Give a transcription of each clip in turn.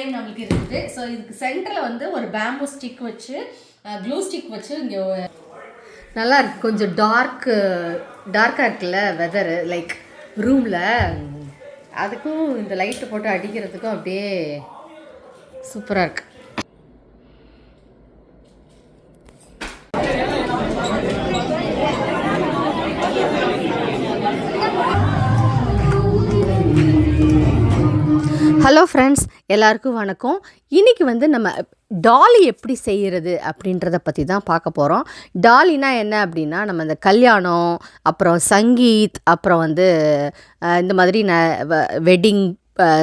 Frame நம்மளுக்கு இருக்குது. So இதுக்கு சென்டரில் வந்து ஒரு பேம்பு ஸ்டிக் வச்சு க்ளூ ஸ்டிக் வச்சு இங்கே நல்லா இருக்கு. கொஞ்சம் டார்க்கு டார்க்காக இருக்குல்ல வெதரு லைக் ரூமில் அதுக்கும் இந்த லைட்டை போட்டு அடிக்கிறதுக்கும் அப்படியே சூப்பராக இருக்குது ஹலோ ஃப்ரெண்ட்ஸ் எல்லாருக்கும் வணக்கம். இன்றைக்கி வந்து நம்ம டாலி எப்படி செய்கிறது அப்படின்றத பற்றி தான் பார்க்க போகிறோம் டாலினா என்ன அப்படின்னா நம்ம இந்த கல்யாணம் அப்புறம் சங்கீத் அப்புறம் வந்து இந்த மாதிரி ந வெட்டிங்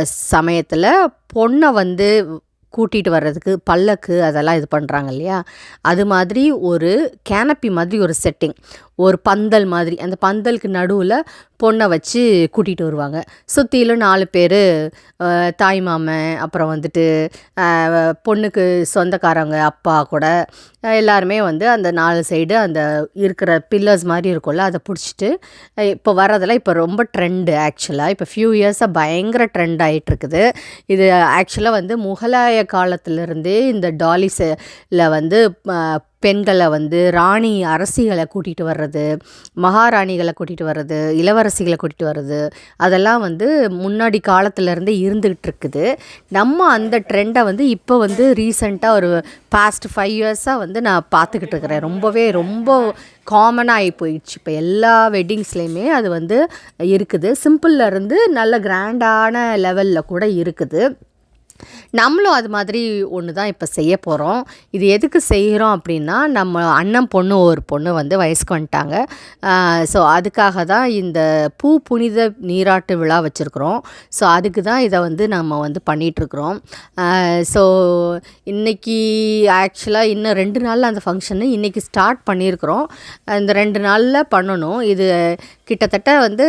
சமயத்தில் பொண்ணை வந்து கூட்டிகிட்டு வர்றதுக்கு பல்லக்கு அதெல்லாம் இது பண்ணுறாங்க இல்லையா? அது மாதிரி ஒரு கேனப்பி மாதிரி ஒரு செட்டிங் ஒரு பந்தல் மாதிரி அந்த பந்தலுக்கு நடுவில் பொண்ணை வச்சு கூட்டிகிட்டு வருவாங்க. சுற்றிலும் நாலு பேர் தாய் மாமன் அப்புறம் வந்துட்டு பொண்ணுக்கு சொந்தக்காரங்க அப்பா கூட எல்லாருமே வந்து அந்த நாலு சைடு அந்த இருக்கிற பில்லர்ஸ் மாதிரி இருக்கும்ல அதை பிடிச்சிட்டு இப்போ வர்றதெல்லாம் இப்போ ரொம்ப ட்ரெண்டு ஆக்சுவலாக இப்போ ஃபியூ இயர்ஸாக பயங்கர ட்ரெண்ட் ஆகிட்டுருக்குது இது ஆக்சுவலாக வந்து முகலாய காலத்திலிருந்தே இந்த டாலிஸில் வந்து பெண்களை வந்து ராணி அரசிகளை கூட்டிகிட்டு வர்றது மகாராணிகளை கூட்டிகிட்டு வர்றது இளவரசிகளை கூட்டிகிட்டு வர்றது அதெல்லாம் வந்து முன்னாடி காலத்துலேருந்தே இருந்துகிட்டு இருக்குது நம்ம அந்த ட்ரெண்டை வந்து இப்போ வந்து ரீசெண்டாக ஒரு பாஸ்ட் ஃபைவ் இயர்ஸாக வந்து நான் பார்த்துக்கிட்டு இருக்கிறேன் ரொம்பவே ரொம்ப காமனாக ஆகி போயிடுச்சு இப்போ எல்லா வெட்டிங்ஸ்லேயுமே அது வந்து இருக்குது. சிம்பிளில் இருந்து நல்ல கிராண்டான லெவலில் கூட இருக்குது. நம்மளும் அது மாதிரி ஒன்று தான் இப்போ செய்ய போகிறோம் இது எதுக்கு செய்கிறோம் அப்படின்னா நம்ம அண்ணன் பொண்ணு ஒரு பொண்ணு வந்து வயசுக்கு வந்துட்டாங்க. ஸோ அதுக்காக தான் இந்த பூ புனித நீராட்டு விழா வச்சுருக்குறோம். ஸோ அதுக்கு தான் இதை வந்து நம்ம வந்து பண்ணிகிட்ருக்குறோம் ஸோ இன்றைக்கி ஆக்சுவலாக இன்னும் ரெண்டு நாளில் அந்த ஃபங்க்ஷனு இன்றைக்கி ஸ்டார்ட் பண்ணியிருக்கிறோம். இந்த ரெண்டு நாளில் பண்ணணும். இது கிட்டத்தட்ட வந்து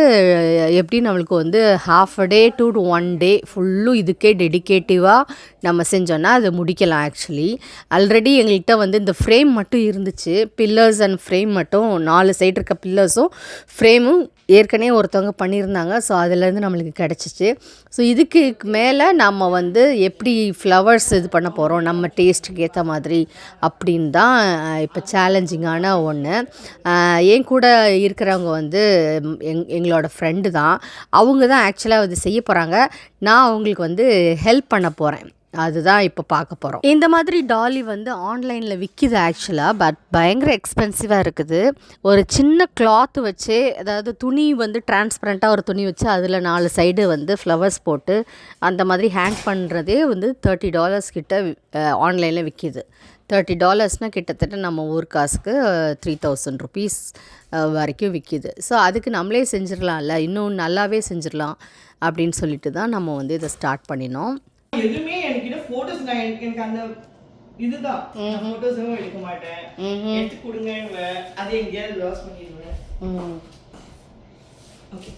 எப்படி நம்மளுக்கு வந்து half a day to one day ஃபுல்லும் இதுக்கே டெடிகேட்டிவாக நம்ம செஞ்சோன்னா அது முடிக்கலாம் ஆக்சுவலி ஆல்ரெடி எங்கள்கிட்ட வந்து இந்த ஃப்ரேம் மட்டும் இருந்துச்சு. பில்லர்ஸ் அண்ட் ஃப்ரேம் மட்டும் நாலு சைடு இருக்க பில்லர்ஸும் ஃப்ரேமும் ஏற்கனவே ஒருத்தவங்க பண்ணியிருந்தாங்க. ஸோ அதுலேருந்து நம்மளுக்கு கிடச்சிச்சு. ஸோ இதுக்கு மேலே நம்ம வந்து எப்படி ஃப்ளவர்ஸ் இது பண்ண போகிறோம் நம்ம டேஸ்ட்டுக்கு ஏற்ற மாதிரி அப்படின்னு தான் இப்போ சேலஞ்சிங்கான ஒன்று என் கூட இருக்கிறவங்க வந்து எங் எங்களோட ஃப்ரெண்டு தான். அவங்க தான் ஆக்சுவலாக இது செய்ய போகிறாங்க நான் அவங்களுக்கு வந்து ஹெல்ப் பண்ண போகிறேன் அதுதான் இப்போ பார்க்க போகிறோம் இந்த மாதிரி டாலி வந்து ஆன்லைனில் விற்கிது ஆக்சுவலாக பட் பயங்கர எக்ஸ்பென்சிவாக இருக்குது. ஒரு சின்ன கிளாத் வச்சு அதாவது துணி வந்து டிரான்ஸ்பரண்ட்டாக ஒரு துணி வச்சு அதில் நாலு சைடு வந்து ஃப்ளவர்ஸ் போட்டு அந்த மாதிரி ஹேங் பண்ணுறதே வந்து தேர்ட்டி டாலர்ஸ் கிட்ட ஆன்லைனில் விற்கிது தேர்ட்டி டாலர்ஸ்னால் கிட்டத்தட்ட நம்ம ஊர் காசுக்கு த்ரீ தௌசண்ட் ருபீஸ் வரைக்கும் விற்கிது ஸோ அதுக்கு நம்மளே செஞ்சிடலாம்ல இன்னும் நல்லாவே செஞ்சிடலாம் அப்படின்னு சொல்லிட்டு தான் நம்ம வந்து இதை ஸ்டார்ட் பண்ணினோம். எதுவுமே போட்டோஸ் நான் எனக்கு அந்த இதுதான். போட்டோஸும் எடுக்க மாட்டேன். எடுத்து கொடுங்க அதை எங்கேயாவது லாஸ் பண்ணிடுவேன். ஓகே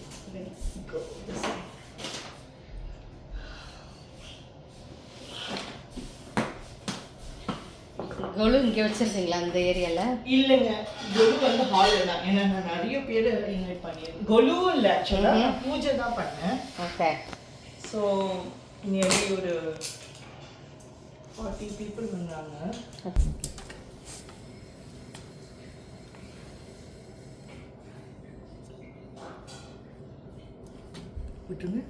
கொலு இங்கே வச்சுருக்கீங்களா அந்த ஏரியாவில் இல்லைங்க. கொலு வந்து ஹாலில் தான். ஏன்னா நான் நிறைய பேர் இன்வைட் பண்ணியிருக்கேன். கொலுவும் இல்லை ஆக்சுவலாக நான் பூஜை தான் பண்ணேன். ஓகே ஸோ நியர்லி ஒரு ஃபார்ட்டி பீப்புள் வந்தாங்க. விட்டுருங்க.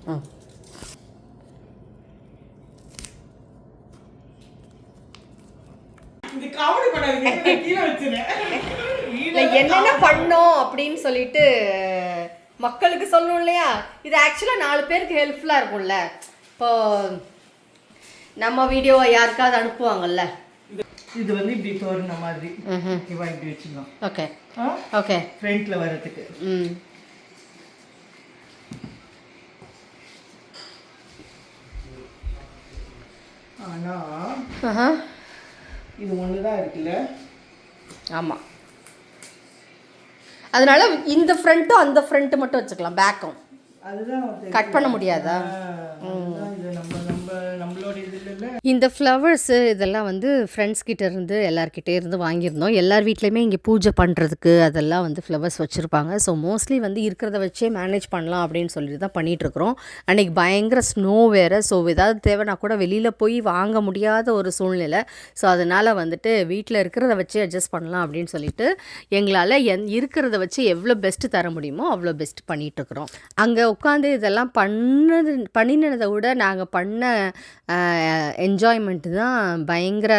இல்லை என்னென்ன பண்ணோம் அப்படின்னு சொல்லிட்டு மக்களுக்கு சொல்லணும் இல்லையா? இது ஆக்சுவலாக நாலு பேருக்கு ஹெல்ப்ஃபுல்லாக இருக்கும்ல. இப்போ நம்ம வீடியோவை யாருக்காவது அனுப்புவாங்கல்ல? இது வந்து இப்படி தோறின மாதிரி. இவா இப்படி வச்சுக்கலாம் ஓகே ஓகே ஃப்ரண்ட்ல வரதுக்கு ம். ஆனா இது ஒண்ணுதான் இருக்குல்ல? ஆமாம் அதனால இந்த ஃப்ரண்ட்டும் அந்த ஃப்ரண்ட்டு மட்டும் வச்சுக்கலாம் பேக்கும் அதுதான் கட் பண்ண முடியாதா? ஆ, இந்த ஃப்ளவர்ஸு இதெல்லாம் வந்து ஃப்ரெண்ட்ஸ் கிட்ட இருந்து எல்லார்கிட்டே இருந்து வாங்கியிருந்தோம். எல்லார் வீட்லேயுமே இங்கே பூஜை பண்ணுறதுக்கு அதெல்லாம் வந்து ஃப்ளவர்ஸ் வச்சுருப்பாங்க. ஸோ மோஸ்ட்லி வந்து இருக்கிறத வச்சே மேனேஜ் பண்ணலாம் அப்படின்னு சொல்லிட்டு தான் பண்ணிகிட்ருக்குறோம் அன்றைக்கி பயங்கர ஸ்னோ வேறு. ஸோ ஏதாவது தேவைன்னா கூட வெளியில் போய் வாங்க முடியாத ஒரு சூழ்நிலை. ஸோ அதனால் வந்துட்டு வீட்டில் இருக்கிறத வச்சு அட்ஜஸ்ட் பண்ணலாம் அப்படின்னு சொல்லிட்டு எங்களால் என் இருக்கிறத வச்சு எவ்வளோ பெஸ்ட்டு தர முடியுமோ அவ்வளோ பெஸ்ட் பண்ணிகிட்ருக்குறோம் அங்கே உட்காந்து இதெல்லாம் பண்ணது பண்ணினதை விட நாங்கள் பண்ண என்ஜாய்மெண்ட்டு தான் பயங்கர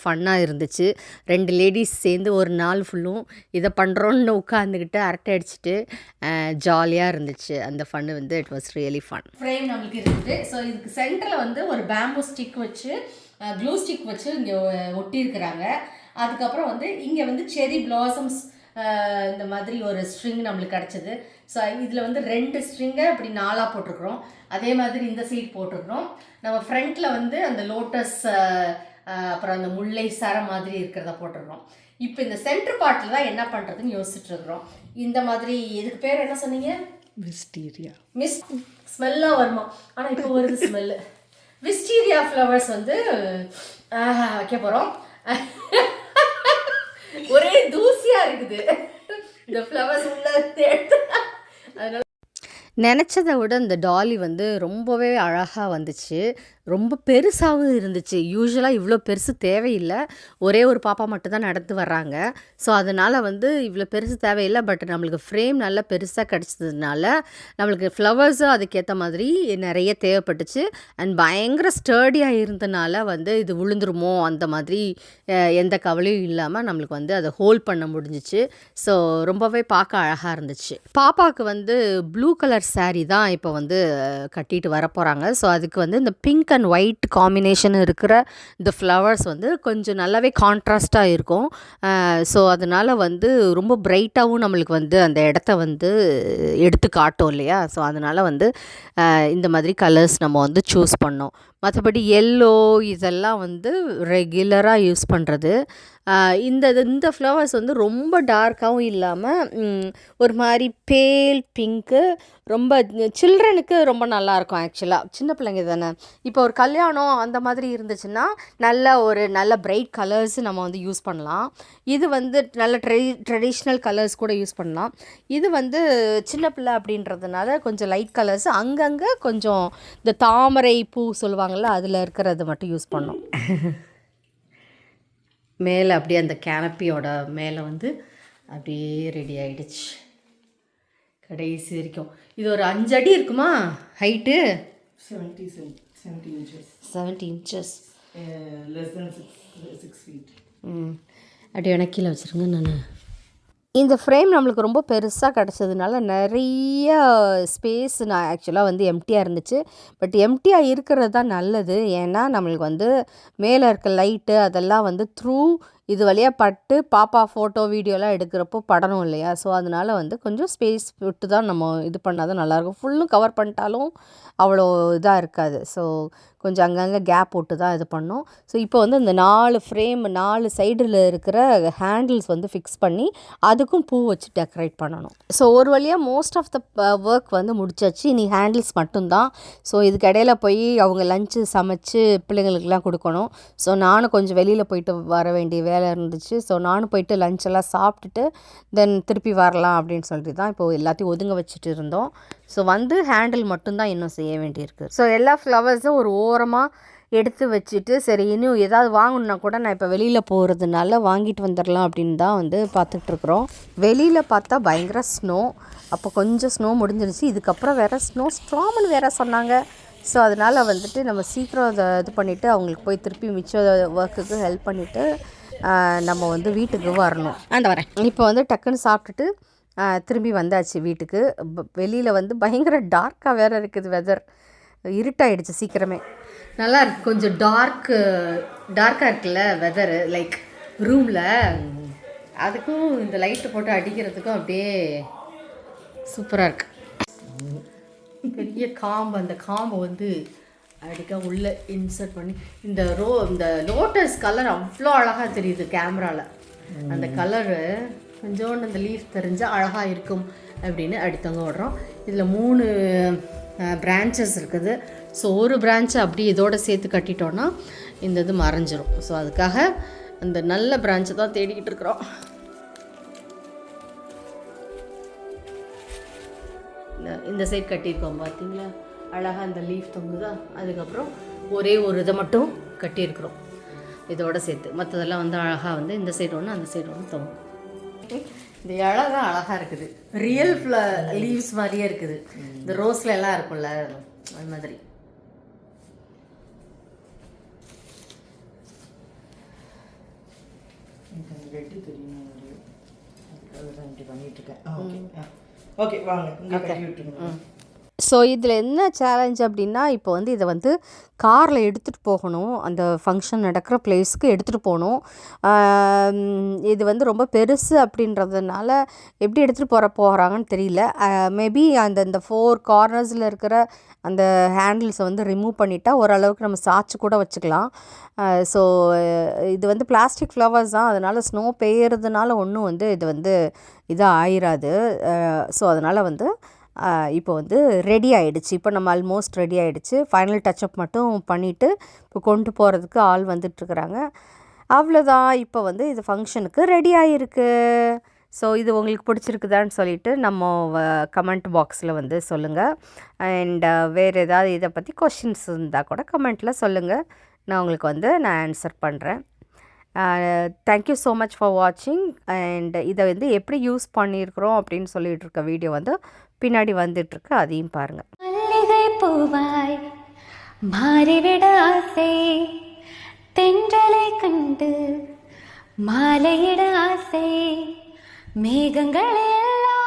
ஃபன்னாக இருந்துச்சு. ரெண்டு லேடிஸ் சேர்ந்து ஒரு நாள் ஃபுல்லும் இதை பண்ணுறோன்னு உட்காந்துக்கிட்டு அரட்டை அடிச்சுட்டு ஜாலியாக இருந்துச்சு. அந்த ஃபன்னு வந்து it was really fun frame நம்மளுக்கு இருக்குது ஸோ இதுக்கு சென்டரில் வந்து ஒரு பேம்பு ஸ்டிக் வச்சு க்ளூ ஸ்டிக் வச்சு இங்கே ஒட்டியிருக்கிறாங்க. அதுக்கப்புறம் வந்து இங்கே வந்து செரி பிளாசம்ஸ் இந்த மாதிரி ஒரு ஸ்ட்ரிங் நம்மளுக்கு கிடச்சிது. ஸோ இதில் வந்து ரெண்டு ஸ்ட்ரிங்கை இப்படி நாலாக போட்டிருக்கிறோம். அதே மாதிரி இந்த சீட் போட்டிருக்கிறோம். நம்ம ஃப்ரண்ட்டில் வந்து அந்த லோட்டஸ் அப்புறம் அந்த முல்லை சர மாதிரி இருக்கிறத போட்டிருக்கிறோம். இப்போ இந்த சென்டர் பார்ட்டில் தான் என்ன பண்ணுறதுன்னு யோசிச்சுட்டு இருக்கிறோம் இந்த மாதிரி இதுக்கு பேர் என்ன சொன்னீங்க? விஸ்டீரியா மிஸ் ஸ்மெல்லாக வருமா? ஆனால் இப்போ வருது ஸ்மெல்லு விஸ்டீரியா ஃப்ளவர்ஸ் வந்து வைக்க போகிறோம் ஒரே தூசியா இருக்குது. இந்த ஃப்ளவர்ஸ் உள்ள அதனால நினச்சதை விட இந்த டாலி வந்து ரொம்பவே அழகாக வந்துச்சு. ரொம்ப பெருசாகவும் இருந்துச்சு. யூஸ்வலாக இவ்வளோ பெருசு தேவையில்லை. ஒரே ஒரு பாப்பா மட்டும்தான் நடந்து வர்றாங்க. ஸோ அதனால் வந்து இவ்வளோ பெருசு தேவையில்லை. பட் நம்மளுக்கு ஃப்ரேம் நல்லா பெருசாக கிடச்சதுனால நம்மளுக்கு ஃப்ளவர்ஸும் அதுக்கேற்ற மாதிரி நிறைய தேவைப்பட்டுச்சு. அண்ட் பயங்கர ஸ்டர்டியாக இருந்தனால வந்து இது விழுந்துருமோ அந்த மாதிரி எந்த கவலையும் இல்லாமல் நம்மளுக்கு வந்து அதை ஹோல்ட் பண்ண முடிஞ்சிச்சு. ஸோ ரொம்பவே பார்க்க அழகாக இருந்துச்சு. பாப்பாவுக்கு வந்து ப்ளூ கலர் சாரீ தான் இப்போ வந்து கட்டிட்டு வர போகிறாங்க ஸோ அதுக்கு வந்து இந்த பிங்க் அண்ட் ஒயிட் காம்பினேஷன் இருக்கிற இந்த ஃப்ளவர்ஸ் வந்து கொஞ்சம் நல்லாவே கான்ட்ராஸ்ட்டாக இருக்கும். ஸோ அதனால் வந்து ரொம்ப பிரைட்டாகவும் நம்மளுக்கு வந்து அந்த இடத்த வந்து எடுத்து காட்டும் இல்லையா? ஸோ அதனால் வந்து இந்த மாதிரி கலர்ஸ் நம்ம வந்து சூஸ் பண்ணோம். மற்றபடி எல்லோ இதெல்லாம் வந்து ரெகுலராக யூஸ் பண்ணுறது இந்த இது- இந்த ஃப்ளவர்ஸ் வந்து ரொம்ப டார்க்காகவும் இல்லாமல் ஒரு மாதிரி பேல் பிங்க்கு ரொம்ப சில்ட்ரனுக்கு ரொம்ப நல்லாயிருக்கும் ஆக்சுவலாக சின்ன பிள்ளைங்க தானே. இப்போ ஒரு கல்யாணம் அந்த மாதிரி இருந்துச்சுன்னா நல்ல ஒரு நல்ல பிரைட் கலர்ஸ் நம்ம வந்து யூஸ் பண்ணலாம். இது வந்து நல்ல ட்ரெடி ட்ரெடிஷ்னல் கலர்ஸ் கூட யூஸ் பண்ணலாம். இது வந்து சின்ன பிள்ளை அப்படின்றதுனால கொஞ்சம் லைட் கலர்ஸ் அங்கங்கே கொஞ்சம் இந்த தாமரை பூ சொல்லுவாங்க சொல்லுவாங்கள்ல அதில் இருக்கிறது மட்டும் யூஸ் பண்ணோம். மேலே அப்படியே அந்த கேனப்பியோட மேலே வந்து அப்படியே ரெடி ஆயிடுச்சு. கடைசி வரைக்கும். இது ஒரு அஞ்சு அடி இருக்குமா? Height seventy seventy inches seventy inches less then six six feet ம். அப்படியே எனக்கு கீழே வச்சுருங்க நான். இந்த ஃப்ரேம் நம்மளுக்கு ரொம்ப பெருசாக கிடச்சதுனால நிறைய ஸ்பேஸ் நான் ஆக்சுவலாக வந்து எம்டியாக இருந்துச்சு. பட் எம்டியாக இருக்கிறது தான் நல்லது. ஏன்னா நம்மளுக்கு வந்து மேலே இருக்க லைட்டு அதெல்லாம் வந்து த்ரூ இது வழியாக பட்டு பாப்பா ஃபோட்டோ வீடியோலாம் எடுக்கிறப்போ படணும் இல்லையா? ஸோ அதனால் வந்து கொஞ்சம் ஸ்பேஸ் விட்டு தான் நம்ம இது பண்ணால் தான் நல்லாயிருக்கும். ஃபுல்லும் கவர் பண்ணிட்டாலும் அவ்வளோ இதாக இருக்காது. ஸோ கொஞ்சம் அங்கங்கே கேப் விட்டு தான் இது பண்ணோம். ஸோ இப்போ வந்து இந்த நாலு ஃப்ரேம் நாலு சைடில் இருக்கிற ஹேண்டில்ஸ் வந்து ஃபிக்ஸ் பண்ணி அதுக்கும் பூ வச்சு டெக்கரேட் பண்ணணும். ஸோ ஒரு வழியாக மோஸ்ட் ஆஃப் த ஒர்க் வந்து முடிச்சாச்சு. இனி ஹேண்டில்ஸ் மட்டும்தான். ஸோ இதுக்கு இடையில போய் அவங்க லஞ்சு சமைச்சு பிள்ளைங்களுக்கெல்லாம் கொடுக்கணும். ஸோ நானும் கொஞ்சம் வெளியில் போயிட்டு வர வேண்டிய வேலை இருந்துச்சு. ஸோ நானும் போயிட்டு லஞ்ச் எல்லாம் சாப்பிட்டுட்டு தென் திருப்பி வரலாம் அப்படின்னு சொல்லிட்டு தான் இப்போது எல்லாத்தையும் ஒதுங்க வச்சுட்டு இருந்தோம். ஸோ வந்து ஹேண்டில் மட்டும்தான் இன்னும் செய்ய வேண்டியிருக்கு. ஸோ எல்லா ஃப்ளவர்ஸும் ஒரு ஓரமாக எடுத்து வச்சுட்டு சரி இன்னும் ஏதாவது வாங்கணுன்னா கூட நான் இப்போ வெளியில் போகிறதுனால வாங்கிட்டு வந்துடலாம் அப்படின்னு தான் வந்து பார்த்துட்ருக்குறோம் வெளியில் பார்த்தா பயங்கர ஸ்னோ அப்போ கொஞ்சம் ஸ்னோ முடிஞ்சிருச்சு. இதுக்கப்புறம் வேறு ஸ்னோ ஸ்ட்ராங்னு வேறு சொன்னாங்க. ஸோ அதனால் வந்துட்டு நம்ம சீக்கிரம் அதை இது பண்ணிவிட்டு அவங்களுக்கு போய் திருப்பி மிச்ச ஒர்க்குக்கு ஹெல்ப் பண்ணிவிட்டு நம்ம வந்து வீட்டுக்கு வரணும். அந்த வரேன். இப்போ வந்து டக்குன்னு சாப்பிட்டுட்டு திரும்பி வந்தாச்சு வீட்டுக்கு. வெளியில் வந்து பயங்கர டார்க்காக வேறு இருக்குது வெதர் இருட்டாயிடுச்சு சீக்கிரமே. நல்லா இருக்கு. கொஞ்சம் டார்க்கு டார்க்காக இருக்குல்ல வெதரு லைக் ரூமில் அதுக்கும் இந்த லைட்டு போட்டு அடிக்கிறதுக்கும் அப்படியே சூப்பராக இருக்கு. பெரிய காம்பு. அந்த காம்பை வந்து அடிக்க உள்ளே இன்சர்ட் பண்ணி இந்த ரோ இந்த லோட்டஸ் கலர் அவ்வளோ அழகாக தெரியுது கேமராவில் அந்த கலரு கொஞ்சோண்டு அந்த லீஃப் தெரிஞ்சால் அழகாக இருக்கும் அப்படின்னு அடுத்தவங்க விடுறோம். இதில் மூணு பிரான்ச்சஸ் இருக்குது. ஸோ ஒரு பிரான்ச்சை அப்படி இதோட சேர்த்து கட்டிட்டோன்னா இந்த இது மறைஞ்சிரும். ஸோ அதுக்காக அந்த நல்ல பிரான்ச்சை தான் தேடிக்கிட்டு இருக்கிறோம். இந்த- இந்த சைட் கட்டியிருக்கோம் பார்த்தீங்களா அழகாக அந்த லீஃப் தொங்குதா? அதுக்கப்புறம் ஒரே ஒரு இதை மட்டும் கட்டியிருக்கிறோம். இதோட சேர்த்து. மற்றதெல்லாம் வந்து அழகாக வந்து இந்த சைடு ஒன்று அந்த சைடு ஒன்று தொங்கும். இந்த இலை தான் அழகாக இருக்குது. ரியல் ஃப்ள லீவ்ஸ் மாதிரியே இருக்குது. இந்த ரோஸ்ல எல்லாம் இருக்கும்ல அது மாதிரி. ஓகே ஓகே வாங்க. ஸோ இதில் என்ன சேலஞ்ச் அப்படின்னா இப்போ வந்து இதை வந்து காரில் எடுத்துகிட்டு போகணும். அந்த ஃபங்க்ஷன் நடக்கிற பிளேஸ்க்கு எடுத்துகிட்டு போகணும். இது வந்து ரொம்ப பெருசு அப்படின்றதுனால எப்படி எடுத்துகிட்டு போகிற போகிறாங்கன்னு தெரியல. மேபி அந்த இந்த ஃபோர் கார்னர்ஸில் இருக்கிற அந்த ஹேண்டில்ஸை வந்து ரிமூவ் பண்ணிட்டா ஓரளவுக்கு நம்ம சாய்ச்சி கூட வச்சுக்கலாம். ஸோ இது வந்து பிளாஸ்டிக் ஃப்ளவர்ஸ் தான். அதனால் ஸ்னோ பெய்யறதுனால ஒன்றும் வந்து இது வந்து இதாக ஆயிராது ஸோ அதனால் வந்து இப்போ வந்து ரெடி ஆகிடுச்சு இப்போ நம்ம ஆல்மோஸ்ட் ரெடி ஆகிடுச்சு ஃபைனல் டச்சப் மட்டும் பண்ணிவிட்டு இப்போ கொண்டு போகிறதுக்கு ஆள் வந்துட்டுருக்குறாங்க. அவ்வளோதான். இப்போ வந்து இது ஃபங்க்ஷனுக்கு ரெடி ஆகிருக்கு ஸோ இது உங்களுக்கு பிடிச்சிருக்குதான்னு சொல்லிட்டு நம்ம கமெண்ட் பாக்ஸில் வந்து சொல்லுங்கள் அண்ட் வேறு ஏதாவது இதை பற்றி கொஷின்ஸ் இருந்தால் கூட கமெண்ட்டில் சொல்லுங்கள் நான் உங்களுக்கு வந்து நான் ஆன்சர் பண்ணுறேன் thank you so much for வாட்சிங் அண்ட் இதை வந்து எப்படி யூஸ் பண்ணியிருக்கிறோம் அப்படின்னு சொல்லிட்டு இருக்க வீடியோ வந்து பின்னாடி வந்துட்டுருக்கு அதையும் பாருங்கள் மல்லிகை பூவாய் மாறிவிட ஆசை தென்றலை கண்டு மாலையிட ஆசை மேகங்கள் எல்லாம்